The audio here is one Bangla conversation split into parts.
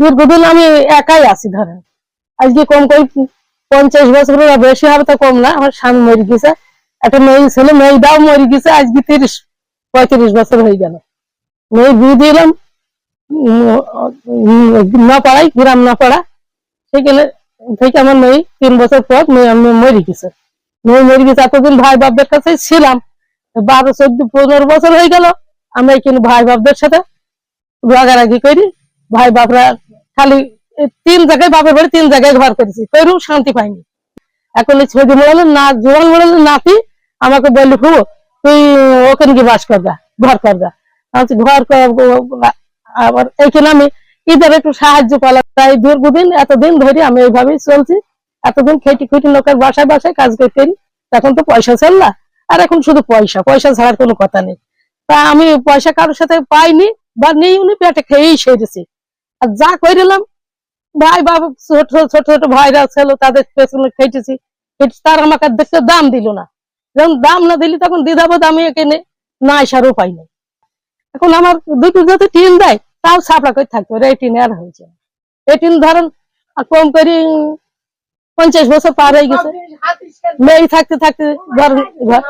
দীর্ঘদিন আমি একাই আছি, ধরেন। আজকে কম করে পঞ্চাশ বছরের বেশি হবে তো কম না, আমার স্বামী মরে গেছে, একটা মেয়ে ছেলে মেয়েটাও মরে গেছে, আজকে তিরিশ, পঁয়ত্রিশ বছর হয়ে গেল। মেয়ে বিয়ে দিলাম না পড়াই, গ্রাম না পড়া সেখানে থেকে আমার মেয়ে তিন বছর পর মেয়ে আমি মরে গেছে। মেয়ে মরে গেছে, এতদিন ভাই বাপদের কাছে ছিলাম, বারো, চোদ্দ, পনেরো বছর হয়ে গেল, আমরা এখানে ভাই বাপদের সাথে রাগারাগি করি ভাই বাপরা খালি তিন জায়গায় বাপের বাড়ি, তিন জায়গায় ঘর করেছি। কেউ শান্তি পাইনি। এখন এই ছোট মোড়ালের না, জোয়ান মোড়ালের নাতি আমাকে বললি হু তুই ওখানে কি বাস করবা ঘর করবা ঘর আবার এইখানে আমি ঈদের একটু সাহায্য পেলাম তাই দীর্ঘদিন, এতদিন ধরে আমি এইভাবেই চলছি। এতদিন খেটি খুঁটি লোকের বাসায় বাসায় কাজ করতে করি। এখন তো পয়সা চল না। আর এখন শুধু পয়সা পয়সা ছাড়ার কোনো কথা নেই। তা আমি পয়সা কারোর সাথে পাইনি বা নেই উনি পেটে খেয়েই সেরেছি। আর যা করিলাম ভাই বাবা ছোট ছোট ছোট ভাইরা ছিল তাদের পেছনে খেটেছি তার আমাকে দেখতে দাম দিল না। যখন দাম না দিলি তখন দ্বিধাবোধ আমি এখানে না আসারও পাই নাই। এখন আমার দুটো যদি টিন দেয় তাও ছাপড়া করে থাকতে পারে এই টিনে আর হয়েছে। এই টিন ধরেন আর কম করে পঞ্চাশ বছর পার হয়ে গেছে। মেয়ে থাকতে থাকতে ধরেন ঘর-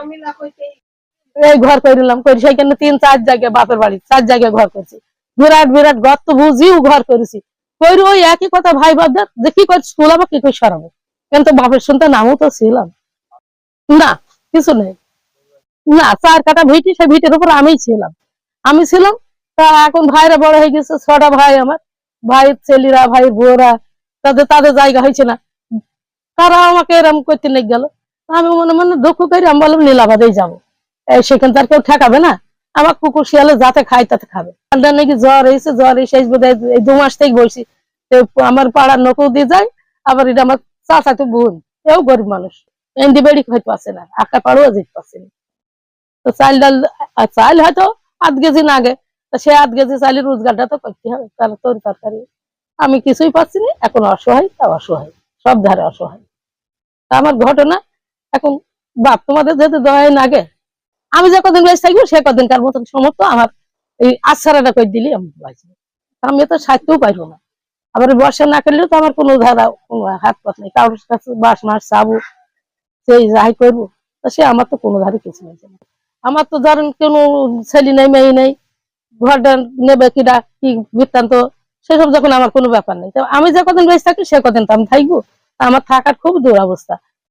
এই ঘর করিলাম করি সেখানে তিন চার জায়গায় বাপের বাড়ি চার জায়গায় ঘর করছি। বিরাট বিরাট গর্ত বুঝিও ঘর করেছি। করি ওই একই কথা ভাই বাপদের যে কি করছি তুলাবো কি করে সরাবো? কিন্তু বাপের শুনতে নামও তো ছিলাম। না, কিছু নেই। না, চার কাটা ভিটি, সেই ভিটের উপর আমিই ছিলাম। আমি ছিলাম, তা এখন ভাইরা বড় হয়ে গেছে, ছটা ভাই আমার। ভাইয়ের ছেলেরা, ভাই বউরা, তাদের তাদের জায়গা হয়েছে না। তারা আমাকে এরম করতে লেগে গেল। আমি মনে মনে দুঃখ করি, আমি বললাম, নীলাবাদেই যাব। সেখানে তার কেউ ঠেকাবে না? আমার কুকুর শিয়ালে যাতে খায় তাতে খাবে। ঠান্ডা নাকি জ্বর এসে জ্বর এসে এই বোধহয় এই দু মাস থেকে বলছি আমার পাড়ার নকল দিয়ে যায়, আবার এটা আমার চাচাতো বোন, এও গরিব মানুষ। বেড়ি হইতে পারছে না আঁকা পাড়াও যেতে পারছে না। তো চাল ডাল চাল হয়তো আধ কেজি না আগে, তো সে আধ কেজি চালের রোজগারটা তো করতে হবে, তার তোর তরকারি। আমি কিছুই পাচ্ছি না, এখন অসহায় তা অসহায়, সব ধারে অসহায়। তা আমার ঘটনা, এখন বাপ তোমাদের যেহেতু দয়া লাগে আমি যে কদিন বেঁচে থাকব, সে কদিনকার মতন সমর্থ আমার এই আশ্রাটা করে দিলি আমি বাঁচি। আমি তো সারতেও পারব না। আবার বর্ষা না করলেও তো আমার কোনো ধারা, কোনো হাত পথ নেই। কারোর কাছে বাস মাস চাবো, সেই যাই করব, তো সে আমার তো কোনো ধারে কিছু নেই। আমার তো ধরেন কোনো ছেলে নেই, মেয়ে নেই, ঘরটা নেবে কিটা কি বৃত্তান্ত, সেসব যখন আমার কোনো ব্যাপার নেই। তো আমি যে কদিন বেঁচে থাকি, সে কদিন তো আমি থাকব। আমার থাকার খুব দুরবস্থা।